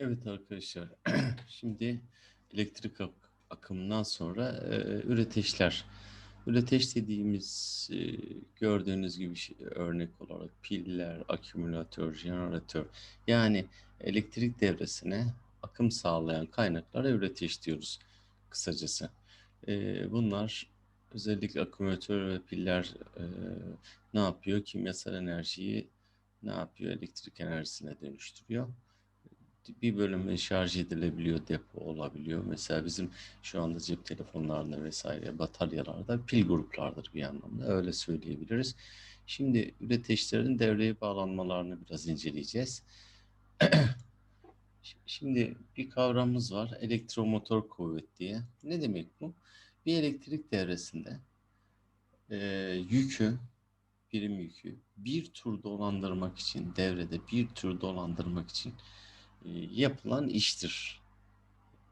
Evet arkadaşlar, şimdi elektrik ak- akımından sonra e, üreteçler. Üreteç dediğimiz e, gördüğünüz gibi şey- örnek olarak piller, akümülatör, jeneratör. Yani elektrik devresine akım sağlayan kaynaklara üreteç diyoruz kısacası. E, bunlar özellikle akümülatör ve piller e, ne yapıyor? Kimyasal enerjiyi ne yapıyor? Elektrik enerjisine dönüştürüyor bir bölümü şarj edilebiliyor, depo olabiliyor. Mesela bizim şu anda cep telefonlarında vesaire bataryalarda pil gruplardır bir anlamda. Öyle söyleyebiliriz. Şimdi üreteçlerin devreye bağlanmalarını biraz inceleyeceğiz. Şimdi bir kavramımız var. Elektromotor kuvvet diye. Ne demek bu? Bir elektrik devresinde e, yükü, birim yükü bir tur dolandırmak için, devrede bir tur dolandırmak için yapılan iştir.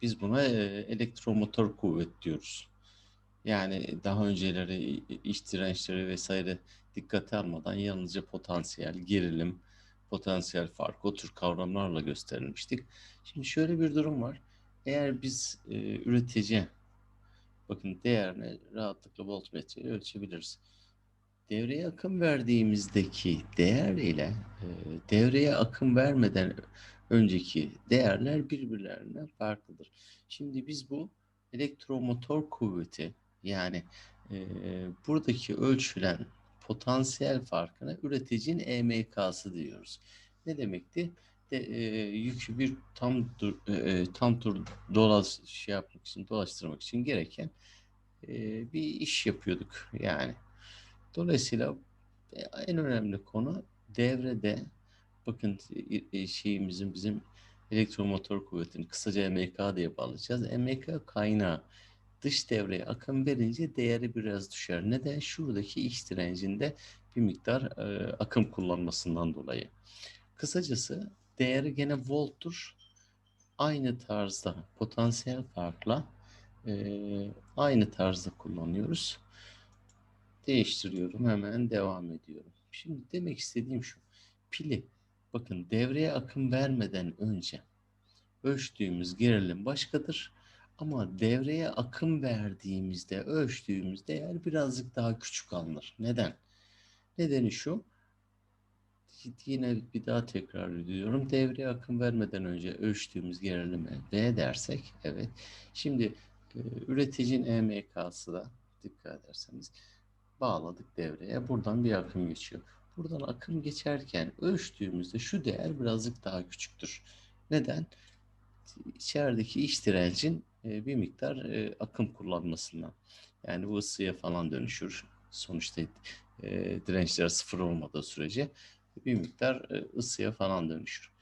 Biz buna e, elektromotor kuvvet diyoruz. Yani daha önceleri iç dirençleri vesaire dikkate almadan yalnızca potansiyel, gerilim, potansiyel fark o tür kavramlarla gösterilmiştik. Şimdi şöyle bir durum var. Eğer biz e, üretici, bakın değerini rahatlıkla voltmetreyle ölçebiliriz. Devreye akım verdiğimizdeki değer ile e, devreye akım vermeden önceki değerler birbirlerinden farklıdır. Şimdi biz bu elektromotor kuvveti yani e, buradaki ölçülen potansiyel farkına üreticinin EMK'sı diyoruz. Ne demekti? De, e, yükü bir tam dur, e, tam tur dolaş şey yapmak için dolaştırmak için gereken e, bir iş yapıyorduk yani. Dolayısıyla e, en önemli konu devrede bakın şeyimizin bizim elektromotor kuvvetini kısaca MK diye bağlayacağız. MK kaynağı dış devreye akım verince değeri biraz düşer. Neden? Şuradaki X direncinde bir miktar e, akım kullanmasından dolayı. Kısacası değeri gene volttur. Aynı tarzda potansiyel farkla e, aynı tarzda kullanıyoruz. Değiştiriyorum. Hemen devam ediyorum. Şimdi demek istediğim şu. Pili bakın devreye akım vermeden önce ölçtüğümüz gerilim başkadır. Ama devreye akım verdiğimizde ölçtüğümüz değer birazcık daha küçük alınır. Neden? Nedeni şu. Yine bir daha tekrar ediyorum. Devreye akım vermeden önce ölçtüğümüz gerilime V dersek. Evet. Şimdi e, üreticinin EMK'sı da dikkat ederseniz bağladık devreye. Buradan bir akım geçiyor. Buradan akım geçerken ölçtüğümüzde şu değer birazcık daha küçüktür. Neden? İçerideki iç direncin e, bir miktar e, akım kullanmasından. Yani bu ısıya falan dönüşür. Sonuçta e, dirençler sıfır olmadığı sürece bir miktar ısıya falan dönüşür.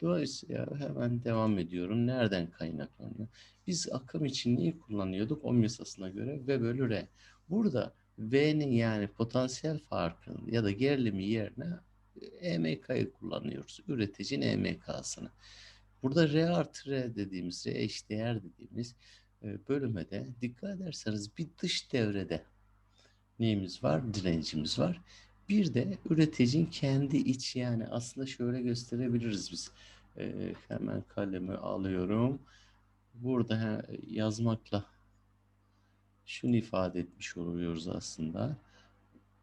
Dolayısıyla hemen devam ediyorum. Nereden kaynaklanıyor? Biz akım için neyi kullanıyorduk? Ohm yasasına göre V bölü R. Burada V'nin yani potansiyel farkının ya da gerilimi yerine EMK'yı kullanıyoruz. Üreticinin EMK'sını. Burada R artı R dediğimiz, R eşdeğer dediğimiz bölüme de dikkat ederseniz bir dış devrede neyimiz var? Direncimiz var. Bir de üreticinin kendi iç yani aslında şöyle gösterebiliriz biz. Ee, hemen kalemi alıyorum. Burada yazmakla şunu ifade etmiş oluyoruz aslında.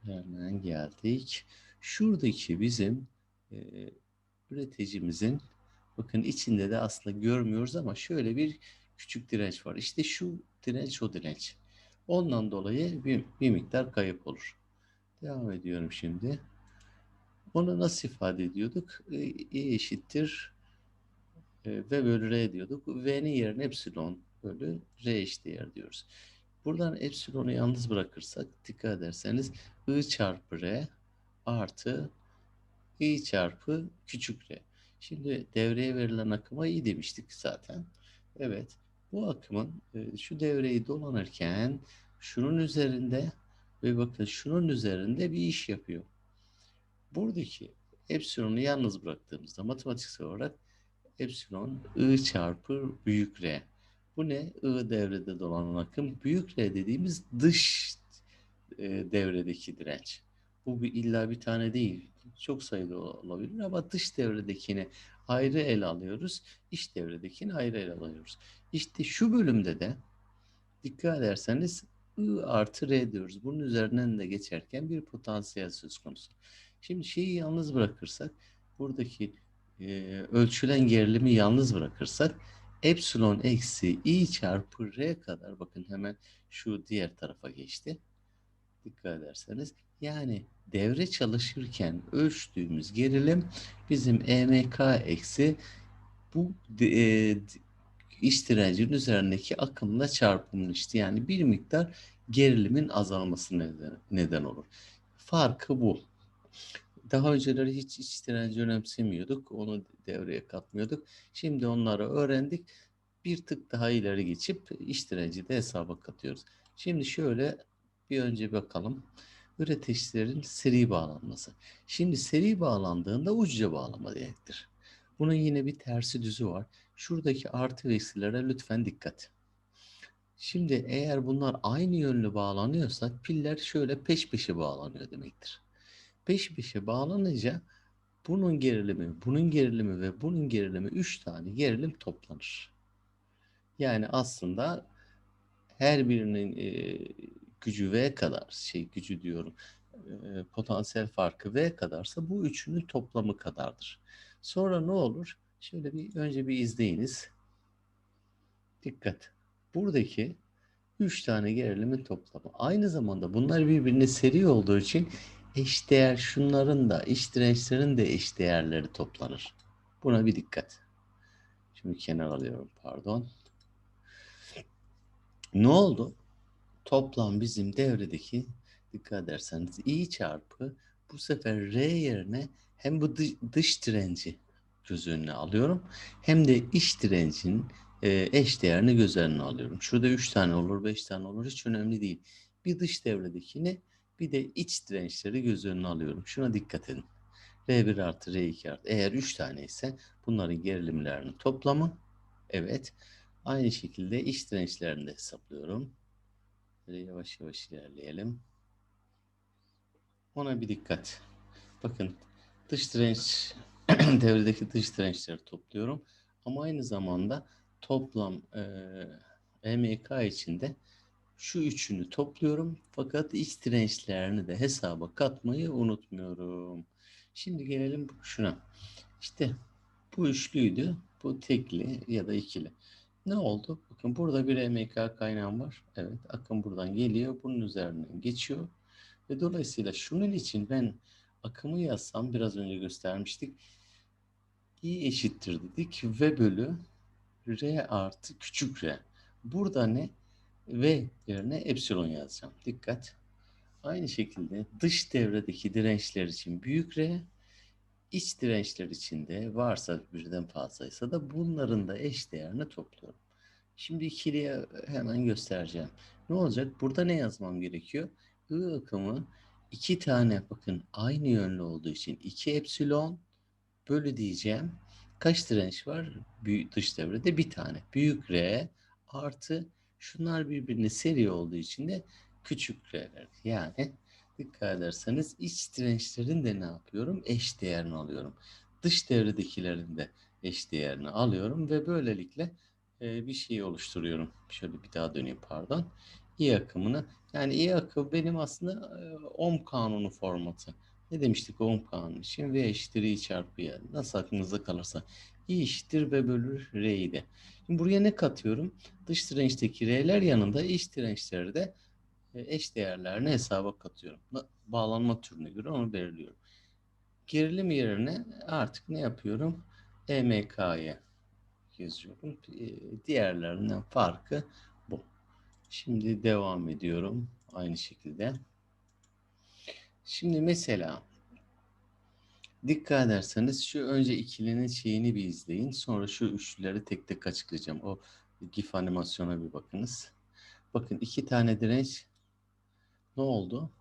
Hemen geldik. Şuradaki bizim e, üreticimizin bakın içinde de aslında görmüyoruz ama şöyle bir küçük direnç var. İşte şu direnç o direnç. Ondan dolayı bir, bir miktar kayıp olur. Devam ediyorum şimdi. Onu nasıl ifade ediyorduk? E, e eşittir e, V bölü R diyorduk. V'nin yerine epsilon bölü R eşdeğer diyoruz. Buradan epsilonu yalnız bırakırsak dikkat ederseniz I çarpı R artı I çarpı küçük R. Şimdi devreye verilen akıma I demiştik zaten. Evet bu akımın e, şu devreyi dolanırken şunun üzerinde ve bakın şunun üzerinde bir iş yapıyor. Buradaki epsilonu yalnız bıraktığımızda matematiksel olarak epsilon I çarpı büyük R. Bu ne? I devrede dolanan akım. Büyük R dediğimiz dış e, devredeki direnç. Bu bir illa bir tane değil. Çok sayıda olabilir ama dış devredekini ayrı ele alıyoruz. İç devredekini ayrı ele alıyoruz. İşte şu bölümde de dikkat ederseniz I artı R diyoruz. Bunun üzerinden de geçerken bir potansiyel söz konusu. Şimdi şeyi yalnız bırakırsak buradaki e, ölçülen gerilimi yalnız bırakırsak epsilon eksi i çarpı r kadar bakın hemen şu diğer tarafa geçti. Dikkat ederseniz yani devre çalışırken ölçtüğümüz gerilim bizim EMK eksi bu e, iç direncin üzerindeki akımla çarpılmıştı. Yani bir miktar gerilimin azalması neden, neden olur. Farkı bu. Daha önceleri hiç iç direnci önemsemiyorduk. Onu devreye katmıyorduk. Şimdi onları öğrendik. Bir tık daha ileri geçip iç direnci de hesaba katıyoruz. Şimdi şöyle bir önce bakalım. Üreticilerin seri bağlanması. Şimdi seri bağlandığında ucuca bağlama demektir. Bunun yine bir tersi düzü var. Şuradaki artı ve eksilere lütfen dikkat. Şimdi eğer bunlar aynı yönlü bağlanıyorsa piller şöyle peş peşe bağlanıyor demektir. Peş peşe bağlanınca bunun gerilimi, bunun gerilimi ve bunun gerilimi üç tane gerilim toplanır. Yani aslında her birinin e, gücü V kadar, şey gücü diyorum, e, potansiyel farkı V kadarsa bu üçünün toplamı kadardır. Sonra ne olur? Şöyle bir önce bir izleyiniz. Dikkat. Buradaki üç tane gerilimin toplamı. Aynı zamanda bunlar birbirine seri olduğu için eşdeğer şunların da iç dirençlerin de eşdeğerleri toplanır. Buna bir dikkat. Şimdi kenar alıyorum pardon. Ne oldu? Toplam bizim devredeki dikkat ederseniz i çarpı bu sefer r yerine hem bu dış direnci göz önüne alıyorum hem de iç direncin e, eş değerini göz önüne alıyorum. Şurada 3 tane olur, 5 tane olur hiç önemli değil. Bir dış devredekini bir de iç dirençleri göz önüne alıyorum. Şuna dikkat edin. R1 artı R2 artı. Eğer 3 tane ise bunların gerilimlerinin toplamı. Evet. Aynı şekilde iç dirençlerini de hesaplıyorum. Böyle yavaş yavaş ilerleyelim. Ona bir dikkat. Bakın dış direnç devredeki dış dirençleri topluyorum. Ama aynı zamanda toplam e, EMK içinde şu üçünü topluyorum. Fakat iç dirençlerini de hesaba katmayı unutmuyorum. Şimdi gelelim şuna. İşte bu üçlüydü. Bu tekli ya da ikili. Ne oldu? Bakın burada bir EMK kaynağım var. Evet akım buradan geliyor. Bunun üzerinden geçiyor. Ve dolayısıyla şunun için ben akımı yazsam biraz önce göstermiştik. I eşittir dedik. V bölü R artı küçük R. Burada ne? V yerine epsilon yazacağım. Dikkat. Aynı şekilde dış devredeki dirençler için büyük R, iç dirençler için de varsa birden fazlaysa da bunların da eş değerini topluyorum. Şimdi ikiliye hemen göstereceğim. Ne olacak? Burada ne yazmam gerekiyor? I akımı iki tane bakın aynı yönlü olduğu için 2 epsilon bölü diyeceğim. Kaç direnç var? Büyük, dış devrede bir tane. Büyük R artı şunlar birbirine seri olduğu için de küçük R'ler. Yani dikkat ederseniz iç dirençlerin de ne yapıyorum? Eş değerini alıyorum. Dış devredekilerin de eş değerini alıyorum ve böylelikle e, bir şey oluşturuyorum. Şöyle bir daha döneyim pardon. İ akımını yani İ akım benim aslında e, ohm kanunu formatı. Ne demiştik ohm kanunu için? V eşittir I çarpı Y. Nasıl aklınızda kalırsa. I eşittir V bölü R'yi de. Şimdi buraya ne katıyorum? Dış dirençteki R'ler yanında iç dirençleri de e, eş değerlerini hesaba katıyorum. Bağlanma türüne göre onu belirliyorum. Gerilim yerine artık ne yapıyorum? EMK'ya yazıyorum. E, diğerlerinden farkı bu. Şimdi devam ediyorum aynı şekilde. Şimdi mesela dikkat ederseniz şu önce ikilinin şeyini bir izleyin. Sonra şu üçlüleri tek tek açıklayacağım. O GIF animasyona bir bakınız. Bakın iki tane direnç ne oldu?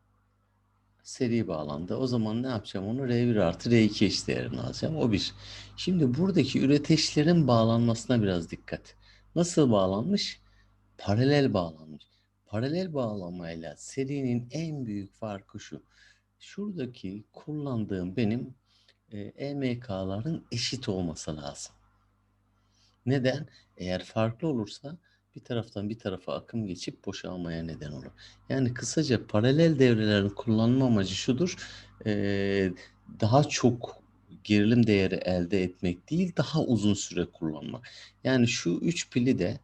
Seri bağlandı. O zaman ne yapacağım onu? R1 artı R2 eş değerini alacağım. O bir. Şimdi buradaki üreteçlerin bağlanmasına biraz dikkat. Nasıl bağlanmış? Paralel bağlanmış. Paralel bağlamayla serinin en büyük farkı şu. Şuradaki kullandığım benim e, EMK'ların eşit olması lazım. Neden? Eğer farklı olursa bir taraftan bir tarafa akım geçip boşalmaya neden olur. Yani kısaca paralel devrelerin kullanma amacı şudur. E, daha çok gerilim değeri elde etmek değil, daha uzun süre kullanmak. Yani şu üç pili de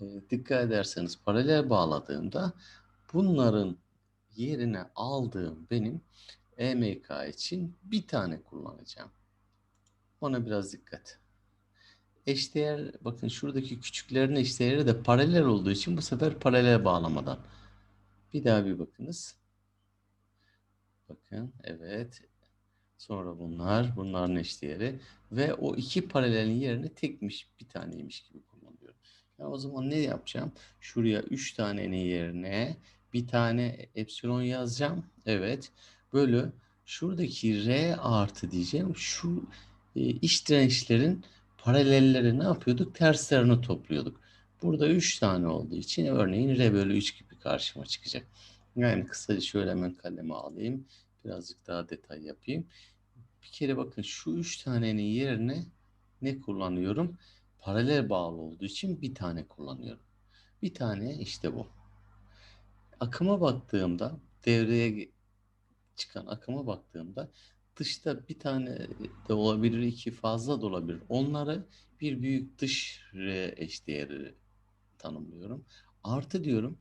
e, dikkat ederseniz paralel bağladığımda bunların yerine aldığım benim EMK için bir tane kullanacağım. Ona biraz dikkat. Eşdeğer bakın şuradaki küçüklerin eşdeğeri de paralel olduğu için bu sefer paralel bağlamadan. Bir daha bir bakınız. Bakın evet. Sonra bunlar, bunların eşdeğeri ve o iki paralelin yerine tekmiş bir taneymiş gibi kullanıyorum. Ya o zaman ne yapacağım? Şuraya üç tanenin yerine bir tane epsilon yazacağım. Evet. Bölü şuradaki R artı diyeceğim. Şu e, iç dirençlerin paralelleri ne yapıyorduk? Terslerini topluyorduk. Burada 3 tane olduğu için örneğin R bölü 3 gibi karşıma çıkacak. Yani kısaca şöyle hemen kaleme alayım. Birazcık daha detay yapayım. Bir kere bakın şu 3 tanenin yerine ne kullanıyorum? Paralel bağlı olduğu için bir tane kullanıyorum. Bir tane işte bu. Akıma baktığımda devreye çıkan akıma baktığımda dışta bir tane de olabilir, iki fazla da olabilir. Onları bir büyük dış R eşdeğeri tanımlıyorum. Artı diyorum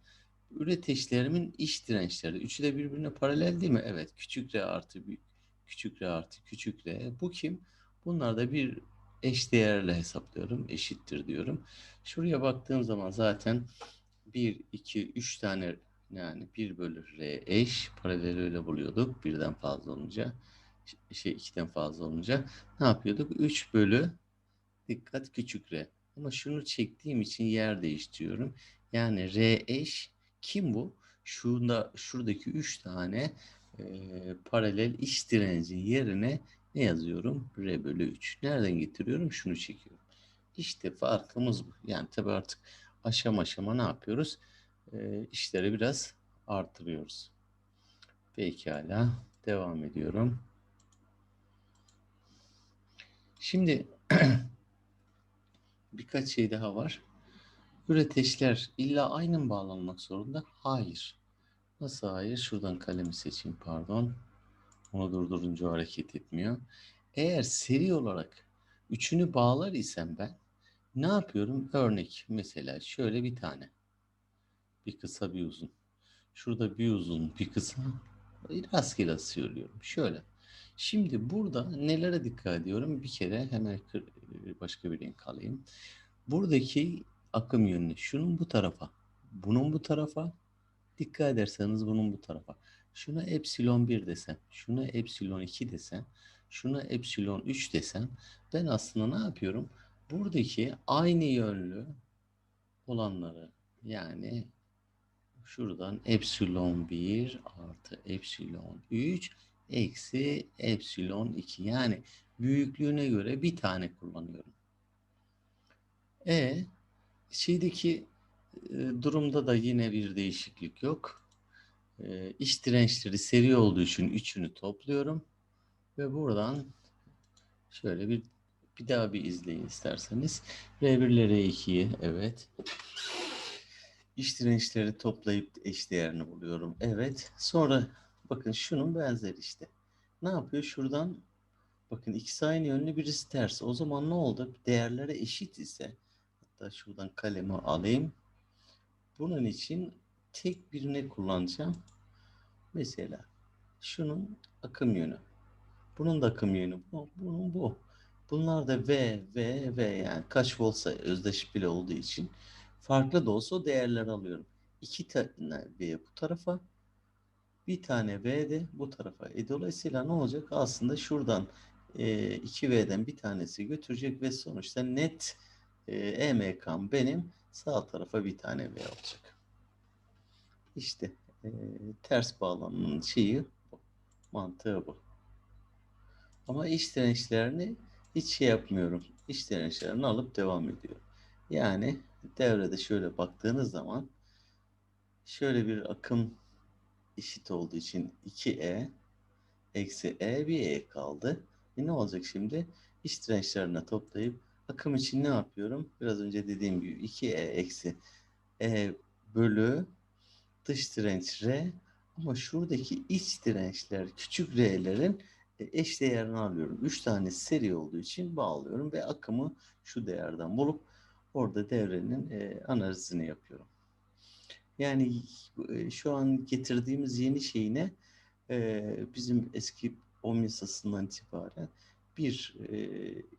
üreteçlerimin iç dirençleri. Üçü de birbirine paralel değil mi? Evet. Küçük R artı büyük. Küçük R artı küçük R. Bu kim? Bunlar da bir eşdeğerle hesaplıyorum. Eşittir diyorum. Şuraya baktığım zaman zaten 1, 2, 3 tane yani 1 bölü R eş. Paralel öyle buluyorduk. Birden fazla olunca şey ikiden fazla olunca ne yapıyorduk? 3 bölü dikkat küçük r. Ama şunu çektiğim için yer değiştiriyorum. Yani r eş kim bu? Şurada şuradaki 3 tane e, paralel iç direncin yerine ne yazıyorum? R bölü 3. Nereden getiriyorum? Şunu çekiyorum. İşte farkımız bu. Yani tabii artık aşama aşama ne yapıyoruz? E, işleri biraz artırıyoruz. Pekala. Devam ediyorum. Şimdi birkaç şey daha var. Üreteçler illa aynı mı bağlanmak zorunda? Hayır. Nasıl hayır? Şuradan kalemi seçeyim pardon. Onu durdurunca hareket etmiyor. Eğer seri olarak üçünü bağlar isem ben ne yapıyorum? Örnek mesela şöyle bir tane. Bir kısa bir uzun. Şurada bir uzun bir kısa. Rastgele söylüyorum. Şöyle. Şimdi burada nelere dikkat ediyorum? Bir kere hemen başka bir renk alayım. Buradaki akım yönü şunun bu tarafa, bunun bu tarafa, dikkat ederseniz bunun bu tarafa. Şuna epsilon 1 desem, şuna epsilon 2 desem, şuna epsilon 3 desem ben aslında ne yapıyorum? Buradaki aynı yönlü olanları yani şuradan epsilon 1 artı epsilon 3 eksi epsilon 2. Yani büyüklüğüne göre bir tane kullanıyorum. E şeydeki e, durumda da yine bir değişiklik yok. E, dirençleri seri olduğu için üçünü topluyorum. Ve buradan şöyle bir bir daha bir izleyin isterseniz. R1 ile R2'yi evet. İç dirençleri toplayıp eş değerini buluyorum. Evet. Sonra Bakın şunun benzer işte. Ne yapıyor? Şuradan bakın ikisi aynı yönlü birisi ters. O zaman ne oldu? Değerlere eşit ise hatta şuradan kalemi alayım. Bunun için tek birine kullanacağım. Mesela şunun akım yönü. Bunun da akım yönü. Bu, bunun bu. Bunlar da V, V, V yani kaç voltsa özdeş olduğu için farklı da olsa o değerler alıyorum. İki tane V bu tarafa, bir tane V de bu tarafa. E, dolayısıyla ne olacak? Aslında şuradan e, 2V'den bir tanesi götürecek ve sonuçta net e, EMK'm benim sağ tarafa bir tane V olacak. İşte e, ters bağlamının şeyi bu. Mantığı bu. Ama iç dirençlerini hiç şey yapmıyorum. İç dirençlerini alıp devam ediyor. Yani devrede şöyle baktığınız zaman şöyle bir akım eşit olduğu için 2E eksi E bir E kaldı. E ne olacak şimdi? İç dirençlerine toplayıp akım için ne yapıyorum? Biraz önce dediğim gibi 2E eksi E bölü dış direnç R ama şuradaki iç dirençler küçük R'lerin e, eş değerini alıyorum. 3 tane seri olduğu için bağlıyorum ve akımı şu değerden bulup orada devrenin e, analizini yapıyorum. Yani e, şu an getirdiğimiz yeni şey ne? E, bizim eski ohm yasasından itibaren bir e,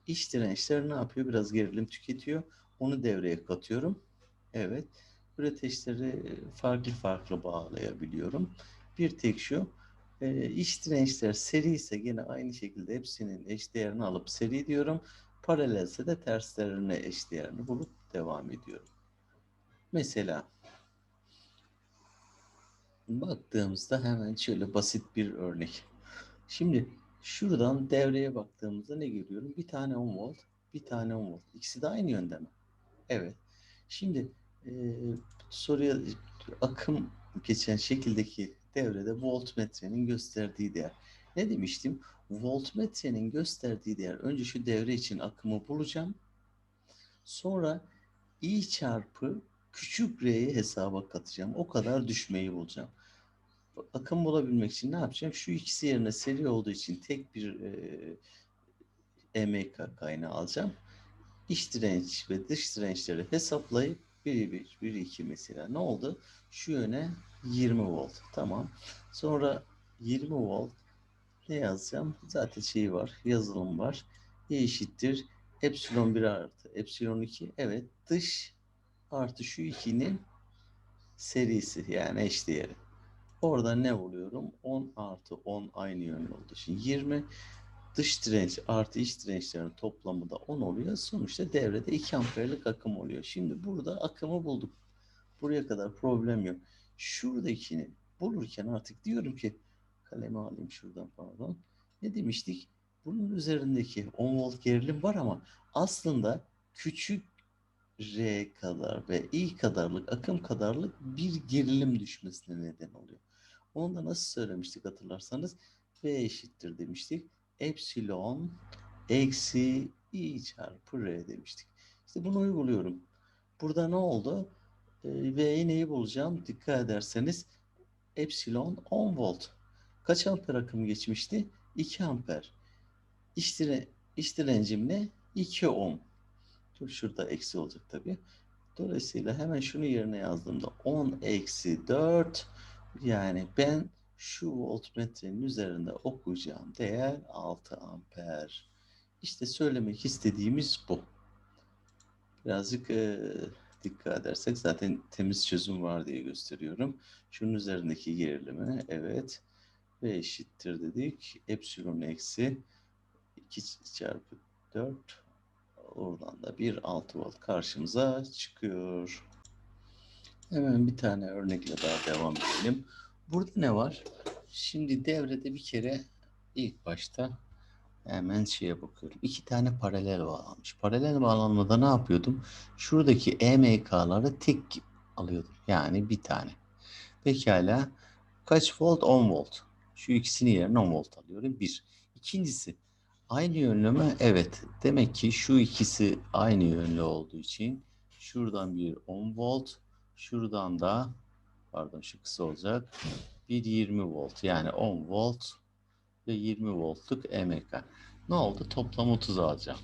iç dirençler ne yapıyor? Biraz gerilim tüketiyor. Onu devreye katıyorum. Evet. Üreteçleri farklı farklı bağlayabiliyorum. Bir tek şu, e, iç dirençler seri ise yine aynı şekilde hepsinin eş değerini alıp seri diyorum. Paralelse de terslerine eş değerini bulup devam ediyorum. Mesela baktığımızda hemen şöyle basit bir örnek. Şimdi şuradan devreye baktığımızda ne görüyorum? Bir tane 10 volt, bir tane 10 volt. İkisi de aynı yönde mi? Evet. Şimdi e, soruya akım geçen şekildeki devrede voltmetrenin gösterdiği değer. Ne demiştim? Voltmetrenin gösterdiği değer. Önce şu devre için akımı bulacağım. Sonra I çarpı küçük R'yi hesaba katacağım. O kadar düşmeyi bulacağım. Akım bulabilmek için ne yapacağım? Şu ikisi yerine seri olduğu için tek bir e, EMK kaynağı alacağım. İç direnç ve dış dirençleri hesaplayıp 1, 1, 1, 2 mesela. Ne oldu? Şu yöne 20 volt. Tamam. Sonra 20 volt ne yazacağım? Zaten şey var. Yazılım var. E eşittir. Epsilon 1 artı epsilon 2. Evet. Dış artı şu 2'nin serisi yani eşdeğeri. Orada ne buluyorum? 10 artı 10 aynı yönlü olduğu için 20 dış direnç artı iç dirençlerin toplamı da 10 oluyor. Sonuçta devrede 2 amperlik akım oluyor. Şimdi burada akımı bulduk. Buraya kadar problem yok. Şuradakini bulurken artık diyorum ki kalemi alayım şuradan pardon. Ne demiştik? Bunun üzerindeki 10 volt gerilim var ama aslında küçük R kadar ve I kadarlık akım kadarlık bir gerilim düşmesine neden oluyor. Onu da nasıl söylemiştik hatırlarsanız V eşittir demiştik epsilon eksi i çarpı r demiştik. İşte bunu uyguluyorum. Burada ne oldu? V'yi neyi bulacağım? Dikkat ederseniz epsilon 10 volt. Kaç amper akım geçmişti? 2 amper. İç, dire, iç direncim ne? 2 ohm. Dur şurada eksi olacak tabii. Dolayısıyla hemen şunu yerine yazdığımda 10 eksi 4 yani ben şu voltmetrenin üzerinde okuyacağım değer 6 amper. İşte söylemek istediğimiz bu. Birazcık e, dikkat edersek zaten temiz çözüm var diye gösteriyorum. Şunun üzerindeki gerilimi evet ve eşittir dedik. Epsilon eksi 2 çarpı 4 oradan da bir 6 volt karşımıza çıkıyor. Hemen bir tane örnekle daha devam edelim. Burada ne var? Şimdi devrede bir kere ilk başta hemen şeye bakıyorum. İki tane paralel bağlanmış. Paralel bağlanmada ne yapıyordum? Şuradaki EMK'ları tek alıyordum. Yani bir tane. Pekala kaç volt? 10 volt. Şu ikisini yerine 10 volt alıyorum. Bir. İkincisi aynı yönlü mü? Evet. Demek ki şu ikisi aynı yönlü olduğu için şuradan bir 10 volt. Şuradan da pardon şu kısa olacak. Bir 20 volt yani 10 volt ve 20 voltluk EMK. Ne oldu? Toplam 30 alacağım.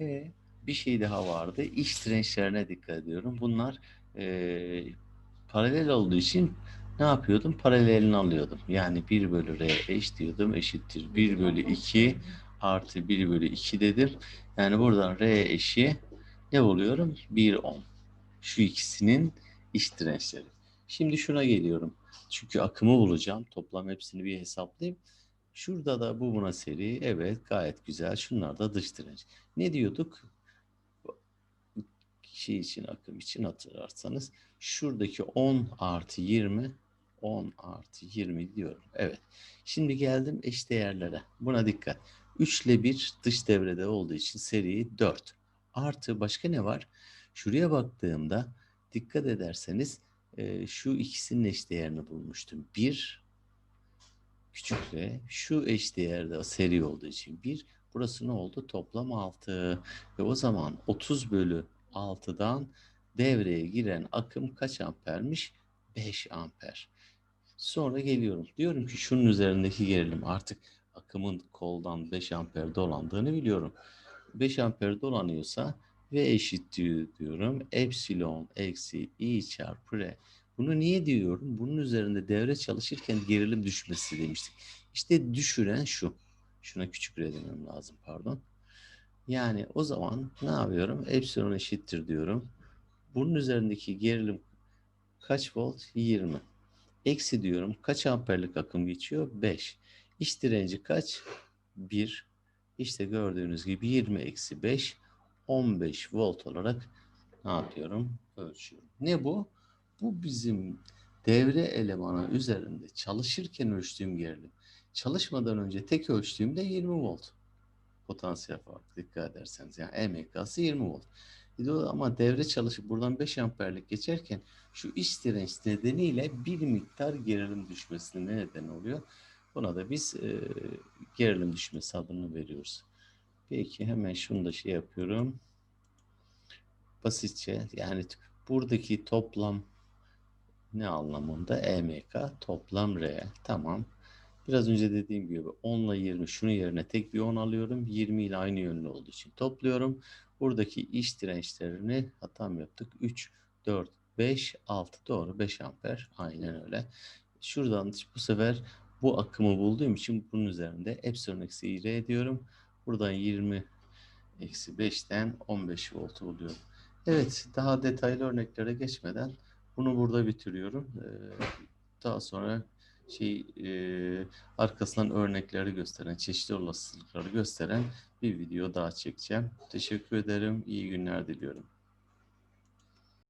E, bir şey daha vardı. İç dirençlerine dikkat ediyorum. Bunlar e, paralel olduğu için ne yapıyordum? Paralelini alıyordum. Yani 1 bölü R eş diyordum. Eşittir 1 bölü 2 artı 1 bölü 2 dedim. Yani buradan R eşi ne buluyorum? 1 ohm. Şu ikisinin iç dirençleri. Şimdi şuna geliyorum. Çünkü akımı bulacağım. Toplam hepsini bir hesaplayayım. Şurada da bu buna seri. Evet gayet güzel. Şunlar da dış direnç. Ne diyorduk? Şey için akım için hatırlarsanız şuradaki 10 artı 20 10 artı 20 diyorum. Evet. Şimdi geldim eş değerlere. Buna dikkat. 3 ile 1 dış devrede olduğu için seri 4. Artı başka ne var? Şuraya baktığımda dikkat ederseniz e, şu ikisinin eşdeğerini bulmuştum. 1 küçük r. Şu eşdeğerde seri olduğu için 1. Burası ne oldu? Toplam 6. Ve o zaman 30 bölü 6'dan devreye giren akım kaç ampermiş? 5 amper. Sonra geliyorum. Diyorum ki şunun üzerindeki gerilim artık akımın koldan 5 amper dolandığını biliyorum. 5 amper dolanıyorsa V eşittir diyorum. Epsilon eksi I çarpı R. Bunu niye diyorum? Bunun üzerinde devre çalışırken gerilim düşmesi demiştik. İşte düşüren şu. Şuna küçük R demem lazım pardon. Yani o zaman ne yapıyorum? Epsilon eşittir diyorum. Bunun üzerindeki gerilim kaç volt? 20. Eksi diyorum. Kaç amperlik akım geçiyor? 5. İş direnci kaç? 1. İşte gördüğünüz gibi 20 eksi 5 15 volt olarak ne yapıyorum? Ölçüyorum. Ne bu? Bu bizim devre elemanı üzerinde çalışırken ölçtüğüm gerilim. Çalışmadan önce tek ölçtüğümde 20 volt. Potansiyel farkı dikkat ederseniz. Yani EMK'sı 20 volt. Ama devre çalışıp buradan 5 amperlik geçerken şu iç direnç nedeniyle bir miktar gerilim düşmesine ne neden oluyor? Buna da biz e, gerilim düşmesi adını veriyoruz. Peki hemen şunu da şey yapıyorum. Basitçe yani buradaki toplam ne anlamında? EMK toplam R. Tamam. Biraz önce dediğim gibi 10 ile 20 şunun yerine tek bir 10 alıyorum. 20 ile aynı yönlü olduğu için topluyorum. Buradaki iş dirençlerini hatam yaptık. 3, 4, 5, 6 doğru 5 amper. Aynen öyle. Şuradan bu sefer bu akımı bulduğum için bunun üzerinde epsilon eksi r diyorum. Buradan 20 eksi 5'ten 15 voltu buluyorum. Evet daha detaylı örneklere geçmeden bunu burada bitiriyorum. Ee, daha sonra şey e, arkasından örnekleri gösteren, çeşitli olasılıkları gösteren bir video daha çekeceğim. Teşekkür ederim. İyi günler diliyorum.